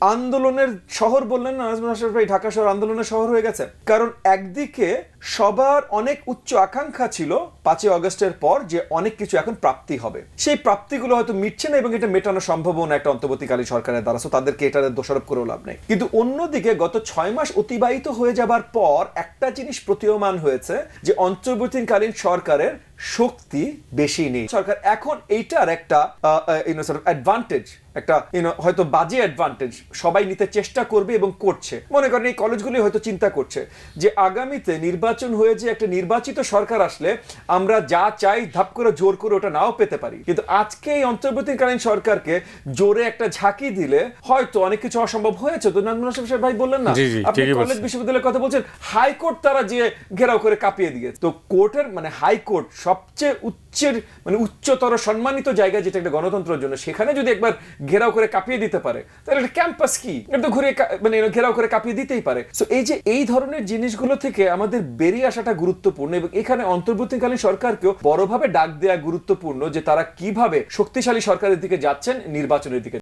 আন্দোলনের শহর বললেন না, নাজমুল হাসান ভাই, ঢাকা শহর আন্দোলনের শহর হয়ে গেছে। কারণ একদিকে সবার অনেক উচ্চ আকাঙ্ক্ষা ছিল পাঁচই অগস্টের পর যে অনেক কিছু এখন প্রাপ্তি হবে। সেই প্রাপ্তিগুলো হয়তো মিটছে না এবং এটা মেটানো সম্ভব না একটা অন্তর্বর্তীকালীন সরকারের দ্বারা, So তাদেরকে এটা দোষারোপ করেও লাভ নেই। কিন্তু অন্যদিকে গত ছয় মাস অতিবাহিত হয়ে যাবার পর একটা জিনিস প্রতীয়মান হয়েছে, যে অন্তর্বর্তীকালীন সরকারের শক্তি বেশি নেই। সরকার এখন এইটার একটা অ্যাডভান্টেজ একটা ইউনো হয়তো বাজে অ্যাডভান্টেজ সবাই নিতে চেষ্টা করবে এবং করছে। মনে করেন এই কলেজগুলি হয়তো চিন্তা করছে যে আগামীতে নির্বাচন হয়ে যে একটা নির্বাচিত সরকার আসলে আমরা যা চাই ধাপ করে জোর করে ওটা নাও পেতে পারি। কিন্তু আজকে এই অন্তর্বর্তীকালীন সরকারকে জোরে একটা ঝাঁকি দিলে হয়তো অনেক কিছু অসম্ভব হয়েছে। তো হাসান সাহেব ভাই বললেন না আপনি কলেজ। বিশ্ববিদ্যালয়ের কথা বলছেন হাইকোর্ট তারা যে ঘেরাও করে কাঁপিয়ে দিয়েছে। তো কোর্টের মানে হাইকোর্ট সবচেয়ে উচ্চের মানে উচ্চতর সম্মানিত জায়গা যেটা একটা গণতন্ত্রের জন্য, সেখানে যদি একবার ঘেরাও করে কাঁপিয়ে দিতে পারে, তাহলে একটা ক্যাম্পাস কি? তো ঘুরে মানে ঘেরাও করে কাঁপিয়ে দিতেই পারে। সো এই যে এই ধরনের জিনিসগুলো থেকে আমাদের বেরিয়ে আসাটা গুরুত্বপূর্ণ এবং এখানে অন্তর্বর্তীকালীন সরকারকেও বড়ভাবে ডাক দেওয়া গুরুত্বপূর্ণ যে তারা কীভাবে শক্তিশালী সরকারের দিকে যাচ্ছেন, নির্বাচনের দিকে